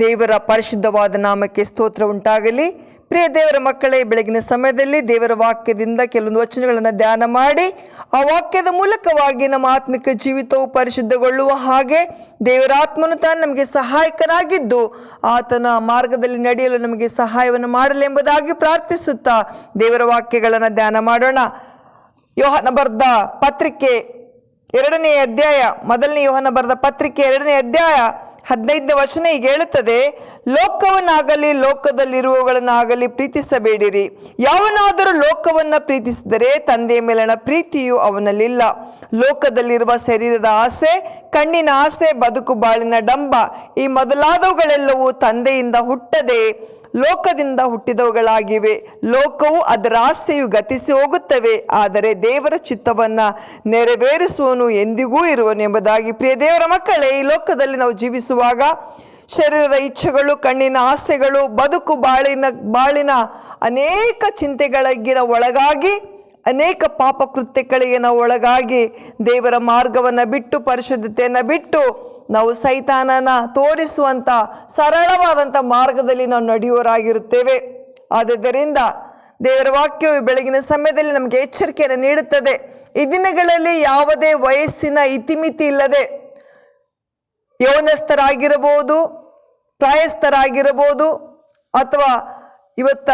ದೇವರ ಪರಿಶುದ್ಧವಾದ ನಾಮಕ್ಕೆ ಸ್ತೋತ್ರ ಉಂಟಾಗಲಿ. ಪ್ರಿಯ ದೇವರ ಮಕ್ಕಳೇ, ಬೆಳಗಿನ ಸಮಯದಲ್ಲಿ ದೇವರ ವಾಕ್ಯದಿಂದ ಕೆಲವೊಂದು ವಚನಗಳನ್ನು ಧ್ಯಾನ ಮಾಡಿ, ಆ ವಾಕ್ಯದ ಮೂಲಕವಾಗಿ ನಮ್ಮ ಆತ್ಮಿಕ ಜೀವಿತವು ಪರಿಶುದ್ಧಗೊಳ್ಳುವ ಹಾಗೆ ದೇವರಾತ್ಮನು ತಾನು ನಮಗೆ ಸಹಾಯಕನಾಗಿದ್ದು, ಆತನ ಮಾರ್ಗದಲ್ಲಿ ನಡೆಯಲು ನಮಗೆ ಸಹಾಯವನ್ನು ಮಾಡಲಿ ಎಂಬುದಾಗಿ ಪ್ರಾರ್ಥಿಸುತ್ತಾ ದೇವರ ವಾಕ್ಯಗಳನ್ನು ಧ್ಯಾನ ಮಾಡೋಣ. ಯೋಹನ ಬರ್ದ ಪತ್ರಿಕೆ ಎರಡನೇ ಅಧ್ಯಾಯ, ಮೊದಲನೇ ಯೋಹನ ಬರೆದ ಪತ್ರಿಕೆ ಎರಡನೇ ಅಧ್ಯಾಯ ಹದಿನೈದನೇ ವಚನ ಈಗ ಹೇಳುತ್ತದೆ, ಲೋಕವನ್ನಾಗಲಿ ಲೋಕದಲ್ಲಿರುವವುಗಳನ್ನಾಗಲಿ ಪ್ರೀತಿಸಬೇಡಿರಿ. ಯಾವನಾದರೂ ಲೋಕವನ್ನು ಪ್ರೀತಿಸಿದರೆ ತಂದೆಯ ಮೇಲಿನ ಪ್ರೀತಿಯು ಅವನಲ್ಲಿಲ್ಲ. ಲೋಕದಲ್ಲಿರುವ ಶರೀರದ ಆಸೆ, ಕಣ್ಣಿನ ಆಸೆ, ಬದುಕು ಬಾಳಿನ ಡಂಬ, ಈ ಮೊದಲಾದವುಗಳೆಲ್ಲವೂ ತಂದೆಯಿಂದ ಹುಟ್ಟದೆ ಲೋಕದಿಂದ ಹುಟ್ಟಿದವುಗಳಾಗಿವೆ. ಲೋಕವು ಅದರ ಆಸೆಯು ಗತಿಸಿ ಹೋಗುತ್ತವೆ. ಆದರೆ ದೇವರ ಚಿತ್ತವನ್ನ ನೆರವೇರಿಸುವನು ಎಂದಿಗೂ ಇರುವನು ಎಂಬುದಾಗಿ ಪ್ರಿಯ ದೇವರ ಮಕ್ಕಳೇ, ಈ ಲೋಕದಲ್ಲಿ ನಾವು ಜೀವಿಸುವಾಗ ಶರೀರದ ಇಚ್ಛೆಗಳು, ಕಣ್ಣಿನ ಆಸೆಗಳು, ಬದುಕು ಬಾಳಿನ ಬಾಳಿನ ಅನೇಕ ಚಿಂತೆಗಳಿಗಿನ ಒಳಗಾಗಿ, ಅನೇಕ ಪಾಪ ಕೃತ್ಯಗಳಿಗೆ ನಾವು ಒಳಗಾಗಿ ದೇವರ ಮಾರ್ಗವನ್ನು ಬಿಟ್ಟು ಪರಿಶುದ್ಧತೆಯನ್ನು ಬಿಟ್ಟು ನಾವು ಸೈತಾನನ ತೋರಿಸುವಂಥ ಸರಳವಾದಂಥ ಮಾರ್ಗದಲ್ಲಿ ನಾವು ನಡೆಯುವರಾಗಿರುತ್ತೇವೆ. ಆದ್ದರಿಂದ ದೇವರ ವಾಕ್ಯವು ಬೆಳಗಿನ ಸಮಯದಲ್ಲಿ ನಮಗೆ ಎಚ್ಚರಿಕೆಯನ್ನು ನೀಡುತ್ತದೆ. ಈ ದಿನಗಳಲ್ಲಿ ಯಾವುದೇ ವಯಸ್ಸಿನ ಇತಿಮಿತಿ ಇಲ್ಲದೆ ಯೌನಸ್ಥರಾಗಿರಬಹುದು ಪ್ರಾಯಸ್ಥರಾಗಿರಬಹುದು ಅಥವಾ ಇವತ್ತ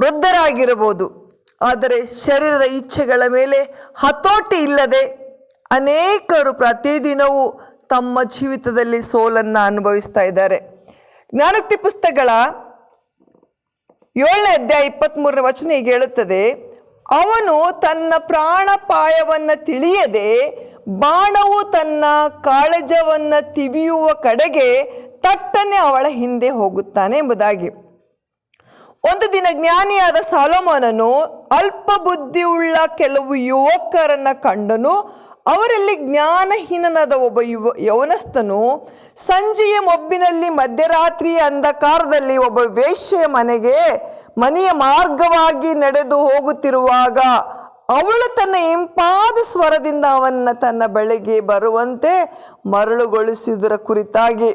ವೃದ್ಧರಾಗಿರಬಹುದು. ಆದರೆ ಶರೀರದ ಇಚ್ಛೆಗಳ ಮೇಲೆ ಹತೋಟಿ ಇಲ್ಲದೆ ಅನೇಕರು ಪ್ರತಿದಿನವೂ ತಮ್ಮ ಜೀವಿತದಲ್ಲಿ ಸೋಲನ್ನು ಅನುಭವಿಸ್ತಾ ಇದ್ದಾರೆ. ಜ್ಞಾನೋಕ್ತಿ ಪುಸ್ತಕಗಳ ಏಳನೇ ಅಧ್ಯಾಯ ಇಪ್ಪತ್ತ್ಮೂರನೇ ವಚನ ಹೀಗೆ ಹೇಳುತ್ತದೆ, ಅವನು ತನ್ನ ಪ್ರಾಣಪಾಯವನ್ನು ತಿಳಿಯದೆ ಬಾಣವು ತನ್ನ ಕಾಳಜವನ್ನು ತಿವಿಯುವ ಕಡೆಗೆ ತಟ್ಟನೆ ಅವಳ ಹಿಂದೆ ಹೋಗುತ್ತಾನೆ ಎಂಬುದಾಗಿ. ಒಂದು ದಿನ ಜ್ಞಾನಿಯಾದ ಸಾಲೋಮೋನನು ಅಲ್ಪ ಬುದ್ಧಿಯುಳ್ಳ ಕೆಲವು ಯುವಕರನ್ನು ಕಂಡನು. ಅವರಲ್ಲಿ ಜ್ಞಾನಹೀನನಾದ ಒಬ್ಬ ಯುವ, ಯವನಸ್ಥನು ಸಂಜೆಯ ಮೊಬ್ಬಿನಲ್ಲಿ ಮಧ್ಯರಾತ್ರಿಯ ಅಂಧಕಾರದಲ್ಲಿ ಒಬ್ಬ ವೇಶ್ಯೆಯ ಮನೆಗೆ ಮನೆಯ ಮಾರ್ಗವಾಗಿ ನಡೆದು ಹೋಗುತ್ತಿರುವಾಗ ಅವಳು ತನ್ನ ಇಂಪಾದ ಸ್ವರದಿಂದ ಅವನ್ನ ತನ್ನ ಬಳಿಗೆ ಬರುವಂತೆ ಮರಳುಗೊಳಿಸುವುದರ ಕುರಿತಾಗಿ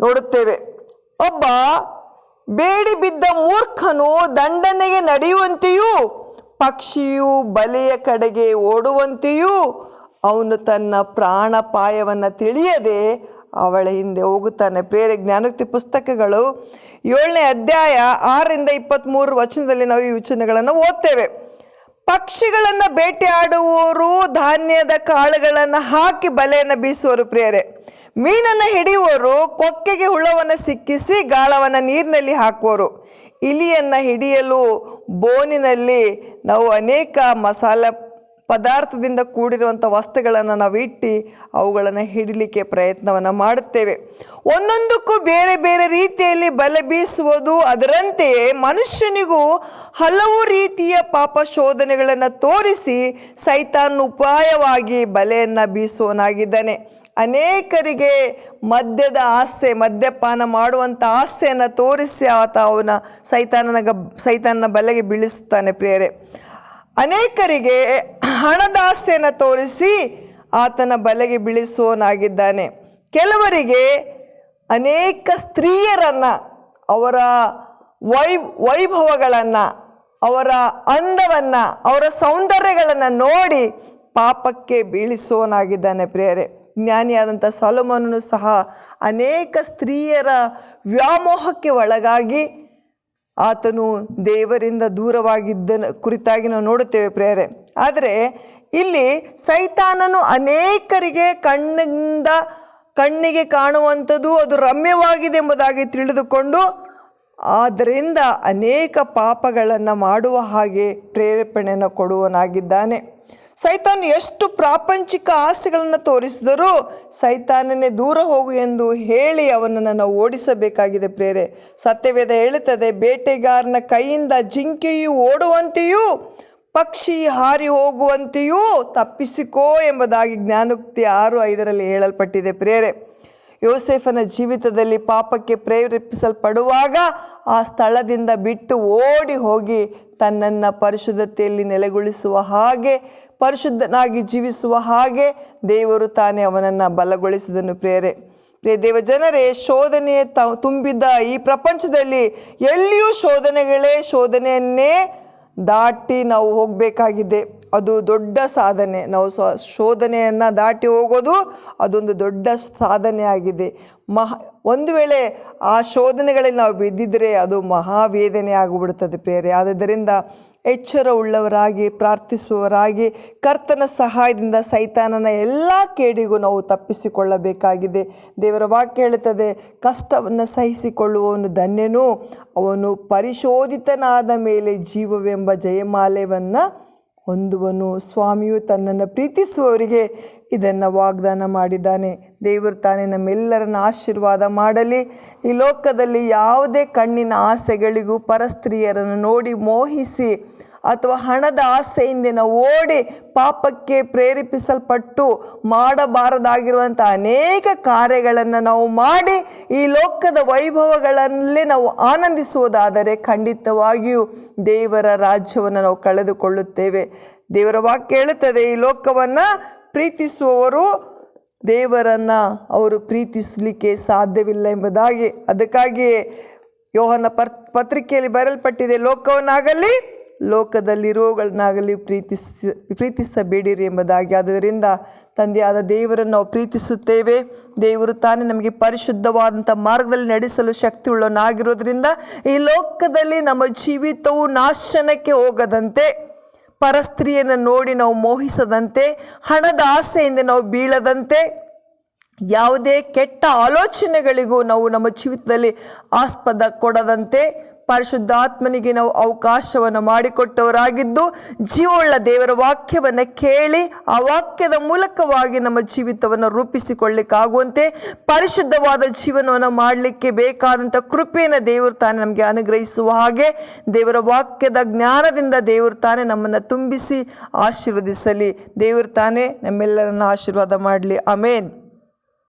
ನೋಡುತ್ತೇವೆ. ಒಬ್ಬ ಬೇಡಿ ಬಿದ್ದ ಮೂರ್ಖನು ದಂಡನೆಗೆ ನಡೆಯುವಂತೆಯೂ ಪಕ್ಷಿಯು ಬಲೆಯ ಕಡೆಗೆ ಓಡುವಂತೆಯೂ ಅವನು ತನ್ನ ಪ್ರಾಣಪಾಯವನ್ನು ತಿಳಿಯದೆ ಅವಳ ಹಿಂದೆ ಹೋಗುತ್ತಾನೆ. ಪ್ರೇರೆ ಜ್ಞಾನೋಕ್ತಿ ಪುಸ್ತಕಗಳು ಏಳನೇ ಅಧ್ಯಾಯ ಆರರಿಂದ ಇಪ್ಪತ್ತ್ಮೂರು ವಚನದಲ್ಲಿ ನಾವು ಈ ವಚನಗಳನ್ನು ಓದ್ತೇವೆ. ಪಕ್ಷಿಗಳನ್ನು ಬೇಟೆಯಾಡುವವರು ಧಾನ್ಯದ ಕಾಳುಗಳನ್ನು ಹಾಕಿ ಬಲೆಯನ್ನು ಬೀಸುವರು ಪ್ರೇರೆ ಮೀನನ್ನು ಹಿಡಿಯುವವರು ಕೊಕ್ಕೆಗೆ ಹುಳವನ್ನು ಸಿಕ್ಕಿಸಿ ಗಾಳವನ್ನು ನೀರಿನಲ್ಲಿ ಹಾಕುವರು. ಇಲಿಯನ್ನು ಹಿಡಿಯಲು ಬೋನಿನಲ್ಲಿ ನಾವು ಅನೇಕ ಮಸಾಲೆ ಪದಾರ್ಥದಿಂದ ಕೂಡಿರುವಂಥ ವಸ್ತುಗಳನ್ನು ನಾವು ಇಟ್ಟು ಅವುಗಳನ್ನು ಹಿಡಲಿಕ್ಕೆ ಪ್ರಯತ್ನವನ್ನು ಮಾಡುತ್ತೇವೆ. ಒಂದೊಂದಕ್ಕೂ ಬೇರೆ ಬೇರೆ ರೀತಿಯಲ್ಲಿ ಬಲೆ ಬೀಸುವುದು, ಅದರಂತೆಯೇ ಮನುಷ್ಯನಿಗೂ ಹಲವು ರೀತಿಯ ಪಾಪ ಶೋಧನೆಗಳನ್ನು ತೋರಿಸಿ ಸೈತಾನ್ ಉಪಾಯವಾಗಿ ಬಲೆಯನ್ನು ಬೀಸುವನಾಗಿದ್ದಾನೆ ಅನೇಕರಿಗೆ ಮದ್ಯದ ಆಸೆ, ಮದ್ಯಪಾನ ಮಾಡುವಂಥ ಆಸೆಯನ್ನು ತೋರಿಸಿ ಆತ ಅವನ ಸೈತಾನನ ಸೈತಾನನ ಬಲೆಗೆ ಬೀಳಿಸುತ್ತಾನೆ ಪ್ರಿಯರೇ. ಅನೇಕರಿಗೆ ಹಣದ ಆಸೆಯನ್ನು ತೋರಿಸಿ ಆತನ ಬಲೆಗೆ ಬೀಳಿಸುವನಾಗಿದ್ದಾನೆ ಕೆಲವರಿಗೆ ಅನೇಕ ಸ್ತ್ರೀಯರನ್ನು, ಅವರ ವೈ, ವೈಭವಗಳನ್ನು, ಅವರ ಅಂದವನ್ನು, ಅವರ ಸೌಂದರ್ಯಗಳನ್ನು ನೋಡಿ ಪಾಪಕ್ಕೆ ಬೀಳಿಸುವನಾಗಿದ್ದಾನೆ ಪ್ರಿಯರೇ. ಜ್ಞಾನಿಯಾದಂಥ ಸಾಲೋಮನನು ಸಹ ಅನೇಕ ಸ್ತ್ರೀಯರ ವ್ಯಾಮೋಹಕ್ಕೆ ಒಳಗಾಗಿ ಆತನು ದೇವರಿಂದ ದೂರವಾಗಿದ್ದ ಕುರಿತಾಗಿ ನಾವು ನೋಡುತ್ತೇವೆ ಪ್ರೇರೆ ಆದರೆ ಇಲ್ಲಿ ಸೈತಾನನು ಅನೇಕರಿಗೆ ಕಣ್ಣಿಂದ ಕಣ್ಣಿಗೆ ಕಾಣುವಂಥದ್ದು ಅದು ರಮ್ಯವಾಗಿದೆ ಎಂಬುದಾಗಿ ತಿಳಿದುಕೊಂಡು ಆದ್ದರಿಂದ ಅನೇಕ ಪಾಪಗಳನ್ನು ಮಾಡುವ ಹಾಗೆ ಪ್ರೇರೇಪಣೆಯನ್ನು ಕೊಡುವನಾಗಿದ್ದಾನೆ. ಸೈತಾನ್ ಎಷ್ಟು ಪ್ರಾಪಂಚಿಕ ಆಸೆಗಳನ್ನು ತೋರಿಸಿದರೂ ಸೈತಾನನೇ ದೂರ ಹೋಗು ಎಂದು ಹೇಳಿ ಅವನನ್ನು ನಾವು ಓಡಿಸಬೇಕಾಗಿದೆ ಪ್ರೇರೆ. ಸತ್ಯವೇದ ಹೇಳುತ್ತದೆ, ಬೇಟೆಗಾರನ ಕೈಯಿಂದ ಜಿಂಕೆಯು ಓಡುವಂತೆಯೂ ಪಕ್ಷಿ ಹಾರಿ ಹೋಗುವಂತೆಯೂ ತಪ್ಪಿಸಿಕೋ ಎಂಬುದಾಗಿ ಜ್ಞಾನೋಕ್ತಿ ಆರು ಐದರಲ್ಲಿ ಹೇಳಲ್ಪಟ್ಟಿದೆ ಪ್ರೇರೆ. ಯೋಸೆಫನ ಜೀವಿತದಲ್ಲಿ ಪಾಪಕ್ಕೆ ಪ್ರೇರೇಪಿಸಲ್ಪಡುವಾಗ ಆ ಸ್ಥಳದಿಂದ ಬಿಟ್ಟು ಓಡಿ ಹೋಗಿ ತನ್ನನ್ನು ಪರಿಶುದ್ಧತೆಯಲ್ಲಿ ನೆಲೆಗೊಳಿಸುವ ಹಾಗೆ ಪರಿಶುದ್ಧನಾಗಿ ಜೀವಿಸುವ ಹಾಗೆ ದೇವರು ತಾನೇ ಅವನನ್ನು ಬಲಗೊಳಿಸಿದನು ಪ್ರೇರೆ ಪ್ರೇ ದೇವ ಜನರೇ ಶೋಧನೆ ತ ತುಂಬಿದ್ದ ಈ ಪ್ರಪಂಚದಲ್ಲಿ ಎಲ್ಲಿಯೂ ಶೋಧನೆಗಳೇ ಶೋಧನೆಯನ್ನೇ ದಾಟಿ ನಾವು ಹೋಗಬೇಕಾಗಿದೆ. ಅದು ದೊಡ್ಡ ಸಾಧನೆ. ನಾವು ಸ್ವ, ಶೋಧನೆಯನ್ನು ದಾಟಿ ಹೋಗೋದು ಅದೊಂದು ದೊಡ್ಡ ಸಾಧನೆ ಆಗಿದೆ. ಮಹ, ಒಂದು ವೇಳೆ ಆ ಶೋಧನೆಗಳಲ್ಲಿ ನಾವು ಬಿದ್ದಿದ್ದರೆ ಅದು ಮಹಾವೇದನೆ ಆಗಿಬಿಡ್ತದೆ ಪ್ರೇರೆ ಆದ್ದರಿಂದ ಎಚ್ಚರ ಉಳ್ಳವರಾಗಿ ಪ್ರಾರ್ಥಿಸುವವರಾಗಿ ಕರ್ತನ ಸಹಾಯದಿಂದ ಸೈತಾನನ ಎಲ್ಲ ಕೇಡಿಗೂ ನಾವು ತಪ್ಪಿಸಿಕೊಳ್ಳಬೇಕಾಗಿದೆ. ದೇವರ ವಾಕ್ಯ ಹೇಳುತ್ತದೆ, ಕಷ್ಟವನ್ನು ಸಹಿಸಿಕೊಳ್ಳುವವನು ಧನ್ಯನು, ಅವನು ಪರಿಶೋಧಿತನಾದ ಮೇಲೆ ಜೀವವೆಂಬ ಜಯಮಾಲೆಯನ್ನು ಹೊಂದುವನು. ಸ್ವಾಮಿಯು ತನ್ನನ್ನು ಪ್ರೀತಿಸುವವರಿಗೆ ಇದನ್ನು ವಾಗ್ದಾನ ಮಾಡಿದ್ದಾನೆ. ದೇವರು ತಾನೇ ನಮ್ಮೆಲ್ಲರನ್ನ ಆಶೀರ್ವಾದ ಮಾಡಲಿ. ಈ ಲೋಕದಲ್ಲಿ ಯಾವುದೇ ಕಣ್ಣಿನ ಆಸೆಗಳಿಗೂ ಪರಸ್ತ್ರೀಯರನ್ನು ನೋಡಿ ಮೋಹಿಸಿ. ಅಥವಾ ಹಣದ ಆಸೆಯಿಂದ ಓಡಿ ಪಾಪಕ್ಕೆ ಪ್ರೇರೇಪಿಸಲ್ಪಟ್ಟು ಮಾಡಬಾರದಾಗಿರುವಂಥ ಅನೇಕ ಕಾರ್ಯಗಳನ್ನು ನಾವು ಮಾಡಿ ಈ ಲೋಕದ ವೈಭವಗಳಲ್ಲೇ ನಾವು ಆನಂದಿಸುವುದಾದರೆ ಖಂಡಿತವಾಗಿಯೂ ದೇವರ ರಾಜ್ಯವನ್ನು ನಾವು ಕಳೆದುಕೊಳ್ಳುತ್ತೇವೆ. ದೇವರ ವಾಕ್ಯ ಹೇಳುತ್ತದೆ, ಈ ಲೋಕವನ್ನು ಪ್ರೀತಿಸುವವರು ದೇವರನ್ನು ಅವರು ಪ್ರೀತಿಸಲಿಕ್ಕೆ ಸಾಧ್ಯವಿಲ್ಲ ಎಂಬುದಾಗಿ. ಅದಕ್ಕಾಗಿಯೇ ಯೋಹನ ಪತ್ರಿಕೆಯಲ್ಲಿ ಬರಲ್ಪಟ್ಟಿದೆ ಲೋಕವನ್ನಾಗಲಿ ಲೋಕದಲ್ಲಿರುವಗಳನ್ನಾಗಲಿ ಪ್ರೀತಿಸ, ಪ್ರೀತಿಸಬೇಡಿರಿ ಎಂಬುದಾಗಿ. ಆದ್ದರಿಂದ ತಂದೆಯಾದ ದೇವರನ್ನು ನಾವು ಪ್ರೀತಿಸುತ್ತೇವೆ. ದೇವರು ತಾನೇ ನಮಗೆ ಪರಿಶುದ್ಧವಾದಂಥ ಮಾರ್ಗದಲ್ಲಿ ನಡೆಸಲು ಶಕ್ತಿ ಉಳ್ಳವನಾಗಿರೋದ್ರಿಂದ ಈ ಲೋಕದಲ್ಲಿ ನಮ್ಮ ಜೀವಿತವು ನಾಶನಕ್ಕೆ ಹೋಗದಂತೆ ಪರಸ್ತ್ರೀಯನ್ನು ನೋಡಿ ನಾವು ಮೋಹಿಸದಂತೆ, ಹಣದ ಆಸೆಯಿಂದ ನಾವು ಬೀಳದಂತೆ, ಯಾವುದೇ ಕೆಟ್ಟ ಆಲೋಚನೆಗಳಿಗೂ ನಾವು ನಮ್ಮ ಜೀವಿತದಲ್ಲಿ ಆಸ್ಪದ ಕೊಡದಂತೆ ಪರಿಶುದ್ಧಾತ್ಮನಿಗೆ ನಾವು ಅವಕಾಶವನ್ನು ಮಾಡಿಕೊಟ್ಟವರಾಗಿದ್ದು, ಜೀವವುಳ್ಳ ದೇವರ ವಾಕ್ಯವನ್ನು ಕೇಳಿ, ಆ ವಾಕ್ಯದ ಮೂಲಕವಾಗಿ ನಮ್ಮ ಜೀವಿತವನ್ನು ರೂಪಿಸಿಕೊಳ್ಳಿಕ್ಕಾಗುವಂತೆ ಪರಿಶುದ್ಧವಾದ ಜೀವನವನ್ನು ಮಾಡಲಿಕ್ಕೆ ಬೇಕಾದಂಥ ಕೃಪೆಯನ್ನು ದೇವರು ತಾನೇ ನಮಗೆ ಅನುಗ್ರಹಿಸುವ ಹಾಗೆ, ದೇವರ ವಾಕ್ಯದ ಜ್ಞಾನದಿಂದ ದೇವರು ತಾನೇ ನಮ್ಮನ್ನು ತುಂಬಿಸಿ ಆಶೀರ್ವದಿಸಲಿ. ದೇವರು ತಾನೇ ನಮ್ಮೆಲ್ಲರನ್ನು ಆಶೀರ್ವಾದ ಮಾಡಲಿ. ಅಮೇನ್